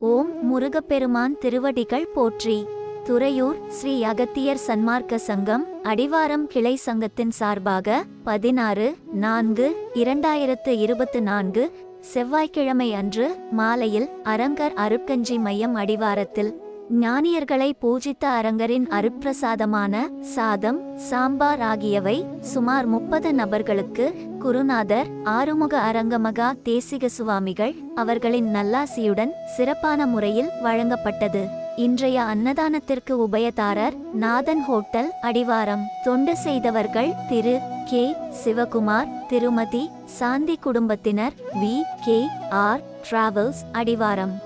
ஓம் முருகப்பெருமான் திருவடிகள் போற்றி. துறையூர் ஸ்ரீ அகத்தியர் சன்மார்க்க சங்கம் அடிவாரம் கிளை சங்கத்தின் சார்பாக பதினாறு நான்கு இரண்டாயிரத்து இருபத்து நான்கு செவ்வாய்க்கிழமை அன்று மாலையில் அரங்கர் அருட்கஞ்சி மையம் அடிவாரத்தில் ஞானியர்களை பூஜித்த அரங்கரின் அருப்பிரசாதமான சாதம் சாம்பார் ஆகியவை சுமார் முப்பது நபர்களுக்கு குருநாதர் ஆறுமுக அரங்கமகா தேசிக சுவாமிகள் அவர்களின் நல்லாசியுடன் சிறப்பான முறையில் வழங்கப்பட்டது. இன்றைய அன்னதானத்திற்கு உபயதாரர் நாதன் ஹோட்டல் அடிவாரம். தொண்டு செய்தவர்கள் திரு. கே. சிவகுமார் திருமதி சாந்தி குடும்பத்தினர் வி. கே. ஆர். டிராவல்ஸ் அடிவாரம்.